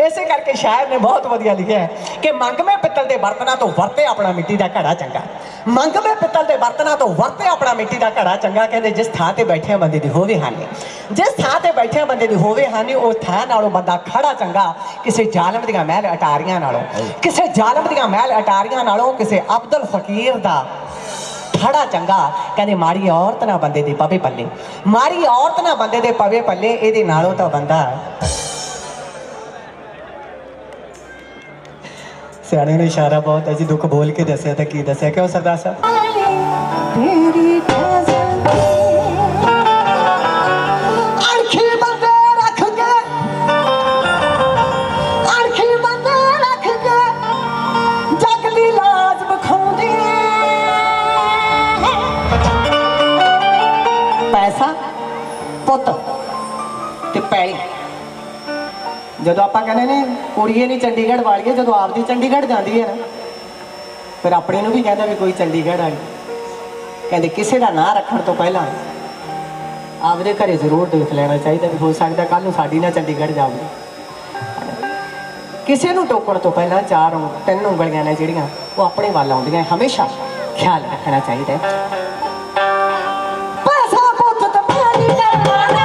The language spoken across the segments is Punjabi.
ਇਸੇ ਕਰਕੇ ਸ਼ਾਇਰ ਨੇ ਬਹੁਤ ਵਧੀਆ ਲਿਖਿਆ ਹੈ ਕਿ ਮੰਗਵੇਂ ਪਿੱਤਲ ਦੇ ਬਰਤਨਾਂ ਤੋਂ ਵਰਤੇ ਆਪਣਾ ਮਿੱਟੀ ਦਾ ਘੜਾ ਚੰਗਾ। ਮੰਗਵੇਂ ਪਿੱਤਲ ਦੇ ਬਰਤਨਾਂ ਤੋਂ ਵਰਤੇ ਆਪਣਾ ਮਿੱਟੀ ਦਾ ਘੜਾ ਚੰਗਾ ਕਹਿੰਦੇ ਜਿਸ ਥਾਂ ਤੇ ਬੈਠੇ ਬੰਦੇ ਦੀ ਹੋਵੇ ਹਾਨੀ। ਜਿਸ ਥਾਂ ਤੇ ਬੈਠੇ ਬੰਦੇ ਦੀ ਹੋਵੇ ਹਾਨੀ ਉਸ ਥਾਂ ਨਾਲੋਂ ਬੰਦਾ ਖੜਾ ਚੰਗਾ ਕਿਸੇ ਜ਼ਾਲਮ ਦੀਆਂ ਮਹਿਲ ਅਟਾਰੀਆਂ ਨਾਲੋਂ। ਕਿਸੇ ਜ਼ਾਲਮ ਦੀਆਂ ਮਹਿਲ ਅਟਾਰੀਆਂ ਨਾਲੋਂ ਕਿਸੇ ਅਬਦੁਲ ਫਕੀਰ ਦਾ ਖੜਾ ਚੰਗਾ ਕਹਿੰਦੇ ਮਾੜੀ ਔਰਤ ਨਾ ਬੰਦੇ ਦੇ ਪਵੇ ਪੱਲੇ। ਮਾੜੀ ਔਰਤ ਨਾ ਬੰਦੇ ਦੇ ਪਵੇ ਪੱਲੇ, ਇਹਦੇ ਨਾਲੋਂ ਤਾਂ ਬੰਦਾ ਸਿਆਣੇ ਨੇ ਇਸ਼ਾਰਾ ਬਹੁਤ ਹੈ ਜੀ, ਦੁੱਖ ਬੋਲ ਕੇ ਦੱਸਿਆ ਤਾਂ ਕੀ ਦੱਸਿਆ? ਕਿਉਂ ਸਰਦਾਰ ਸਾਹਿਬ? ਤੇਰੀ ਪੈਸਾ, ਪੁੱਤ ਤੇ ਪੈਲੀ। ਜਦੋਂ ਆਪਾਂ ਕਹਿੰਦੇ ਨੇ ਕੁੜੀਏ ਨਹੀਂ ਚੰਡੀਗੜ੍ਹ ਵਾਲੀਏ, ਜਦੋਂ ਆਪਦੀ ਚੰਡੀਗੜ੍ਹ ਜਾਂਦੀ ਹੈ ਨਾ, ਫਿਰ ਆਪਣੇ ਨੂੰ ਵੀ ਕਹਿੰਦਾ ਵੀ ਕੋਈ ਚੰਡੀਗੜ੍ਹ ਆਈ ਕਹਿੰਦੇ ਕਿਸੇ ਦਾ ਨਾਂ ਰੱਖਣ ਤੋਂ ਪਹਿਲਾਂ ਆਪਦੇ ਘਰੇ ਜ਼ਰੂਰ ਦੇਖ ਲੈਣਾ ਚਾਹੀਦਾ ਵੀ ਹੋ ਸਕਦਾ ਕੱਲ ਨੂੰ ਸਾਡੀ ਨਾ ਚੰਡੀਗੜ੍ਹ ਜਾਵੇ। ਕਿਸੇ ਨੂੰ ਟੋਕਣ ਤੋਂ ਪਹਿਲਾਂ ਚਾਰ ਉਂਗ- ਤਿੰਨ ਉਂਗਲੀਆਂ ਨੇ ਜਿਹੜੀਆਂ, ਉਹ ਆਪਣੇ ਵੱਲ ਆਉਂਦੀਆਂ, ਹਮੇਸ਼ਾ ਖਿਆਲ ਰੱਖਣਾ ਚਾਹੀਦਾ ਹੈ। ਪੈਸਾ ਪੁੱਤ ਤੇ ਪੈਲੀ ਕਰਵਾਣਾ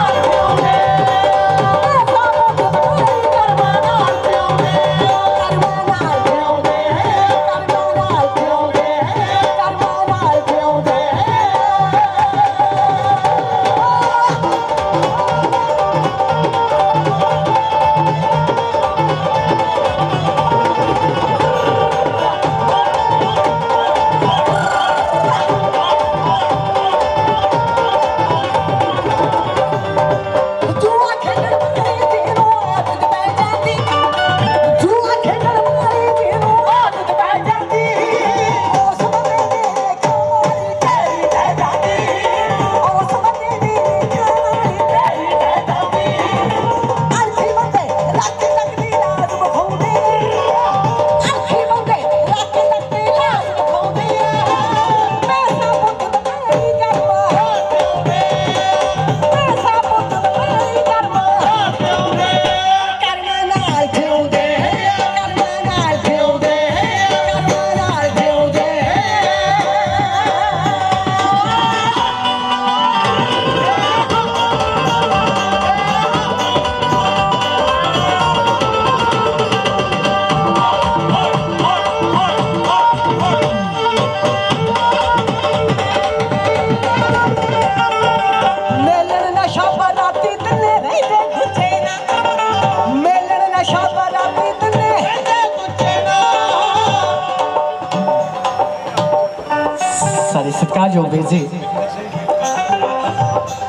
ਸਾਰੇ ਸਤਿਕਾਰਯੋਗ ਵੀਰ ਜੀ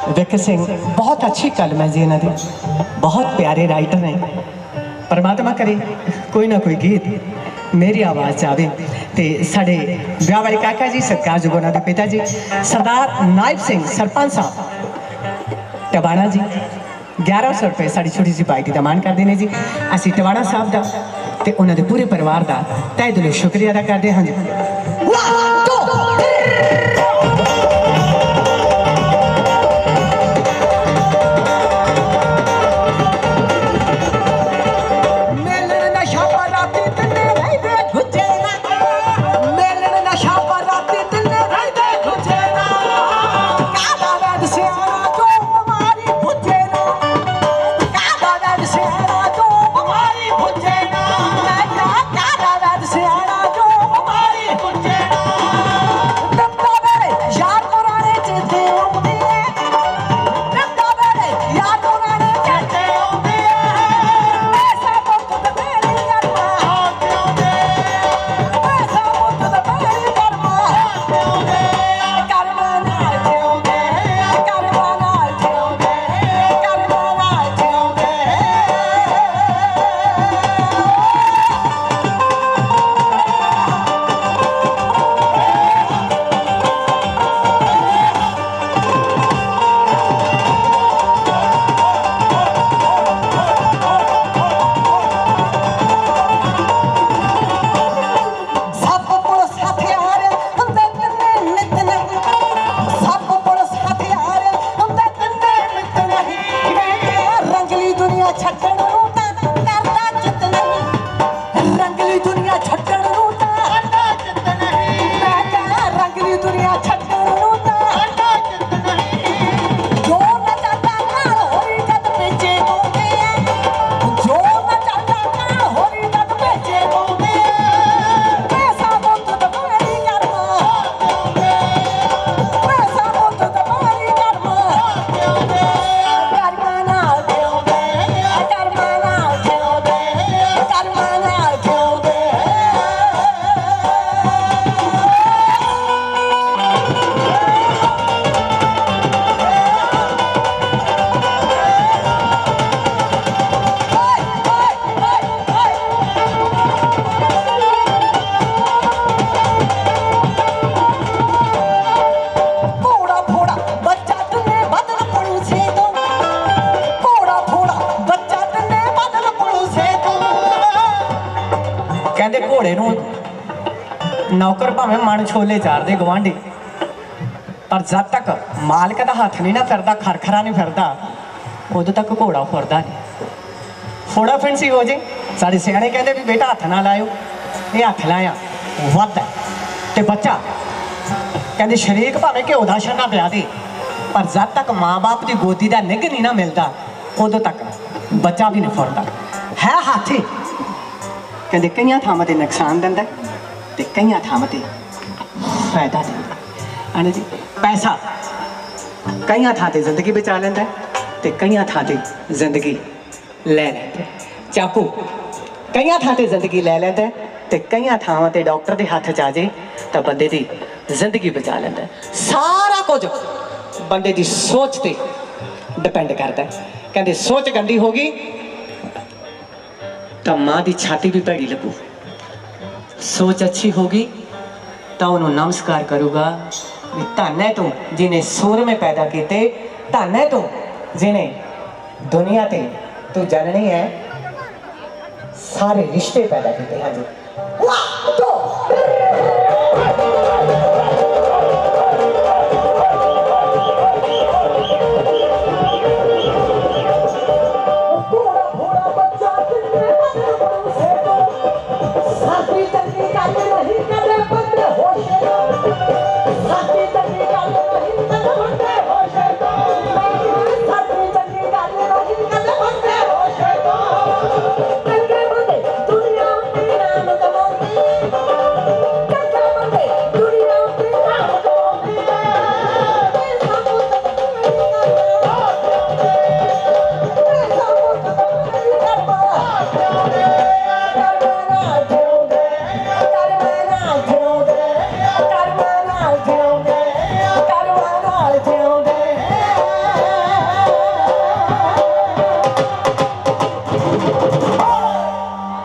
ਵਿਕਰ ਸਿੰਘ ਬਹੁਤ ਅੱਛੀ ਕਲਮ ਹੈ ਜੀ ਇਹਨਾਂ ਦੀ ਬਹੁਤ ਪਿਆਰੇ ਰਾਈਟਰ ਨੇ ਪਰਮਾਤਮਾ ਕਰੇ ਕੋਈ ਨਾ ਕੋਈ ਗੀਤ ਮੇਰੀ ਆਵਾਜ਼ 'ਚ ਆਵੇ ਤੇ ਸਾਡੇ ਵਿਆਹ ਵਾਲੇ ਕਾਕਾ ਜੀ ਸਤਿਕਾਰਯੋਗ ਉਹਨਾਂ ਦੇ ਪਿਤਾ ਜੀ ਸਰਦਾਰ ਨਾਇਬ ਸਿੰਘ ਸਰਪੰਚ ਸਾਹਿਬ ਟਬਾਣਾ ਜੀ 1100 ਰੁਪਏ ਸਾਡੀ ਛੋਟੀ ਜਿਹੀ ਪਾਰਟੀ ਦੀ ਮਾਨ ਕਰਦੇ ਨੇ ਜੀ ਅਸੀਂ ਟਵਾਣਾ ਸਾਹਿਬ ਦਾ ਤੇ ਉਹਨਾਂ ਦੇ ਪੂਰੇ ਪਰਿਵਾਰ ਦਾ ਤਹਿ ਦਿਲੋਂ ਸ਼ੁਕਰੀਆ ਅਦਾ ਕਰਦੇ ਹਾਂ ਜੀ One, ਘੋੜੇ ਨੂੰ ਨੌਕਰ ਭਾਵੇਂ ਮਣ ਛੋਲੇ ਚਾਰਦੇ ਗਵਾਂਢੀ ਪਰ ਜਦ ਤੱਕ ਮਾਲਕ ਦਾ ਹੱਥ ਨਹੀਂ ਨਾ ਫਿਰਦਾ, ਖਰਖਰਾ ਨਹੀਂ ਫਿਰਦਾ, ਉਦੋਂ ਤੱਕ ਘੋੜਾ ਫੁਰਦਾ ਨਹੀਂ। ਫੋੜਾ ਫੈਂਸੀ ਹੋ ਜੇ। ਸਾਡੇ ਸਿਆਣੇ ਕਹਿੰਦੇ ਵੀ ਬੇਟਾ ਹੱਥ ਨਾ ਲਾਇਓ। ਇਹ ਹੱਥ ਲਾਇਆ, ਵੱਧ ਤੇ ਬੱਚਾ ਕਹਿੰਦੇ ਸ਼ਰੀਕ ਭਾਵੇਂ ਘਿਓ ਦਾ ਛੰਨਾ ਪਿਆ ਦੇ, ਪਰ ਜਦ ਤੱਕ ਮਾਂ-ਬਾਪ ਦੀ ਗੋਦੀ ਦਾ ਨਿੱਘ ਨਹੀਂ ਨਾ ਮਿਲਦਾ, ਉਦੋਂ ਤੱਕ ਬੱਚਾ ਵੀ ਨਹੀਂ ਫੁਰਦਾ। ਹੈ ਹਾਥੀ। ਕਹਿੰਦੇ ਕਈਆਂ ਥਾਵਾਂ ਤੇ ਨੁਕਸਾਨ ਦਿੰਦਾ ਹੈ ਤੇ ਕਈਆਂ ਥਾਵਾਂ ਤੇ ਫਾਇਦਾ ਦਿੰਦਾ ਹੈ। ਅਣੇ ਜੀ, ਪੈਸਾ ਕਈਆਂ ਥਾਂ ਤੇ ਜ਼ਿੰਦਗੀ ਬਚਾ ਲੈਂਦਾ ਹੈ ਤੇ ਕਈਆਂ ਥਾਂ ਤੇ ਜ਼ਿੰਦਗੀ ਲੈ ਲੈਂਦਾ ਚਾਕੂ ਕਈਆਂ ਥਾਂ ਤੇ ਜ਼ਿੰਦਗੀ ਲੈ ਲੈਂਦਾ ਹੈ ਤੇ ਕਈਆਂ ਥਾਵਾਂ ਤੇ ਡਾਕਟਰ ਦੇ ਹੱਥ 'ਚ ਆ ਜੇ ਤਾਂ ਬੰਦੇ ਦੀ ਜ਼ਿੰਦਗੀ ਬਚਾ ਲੈਂਦਾ ਸਾਰਾ ਕੁਝ ਬੰਦੇ ਦੀ ਸੋਚ ਤੇ ਡਿਪੈਂਡ ਕਰਦਾ ਕਹਿੰਦੇ ਸੋਚ ਗੰਦੀ ਹੋ ਗਈ ਤਾਂ ਮਾਂ ਦੀ ਛਾਤੀ ਵੀ ਭੈੜੀ ਲੱਗੂ। ਸੋਚ ਅੱਛੀ ਹੋਗੀ ਤਾਂ ਉਹਨੂੰ ਨਮਸਕਾਰ ਕਰੂਗਾ ਵੀ ਧੰਨ ਹੈ ਤੂੰ ਜਿਨੇ ਸੂਰਮੇ ਪੈਦਾ ਕੀਤੇ, ਧੰਨ ਹੈ ਤੂੰ ਜਿਨੇ ਦੁਨੀਆ ਤੇ ਤੂੰ ਜਾਣਨੀ ਹੈ, ਸਾਰੇ ਰਿਸ਼ਤੇ ਪੈਦਾ ਕੀਤੇ ਹਨ। ਵਾਹ!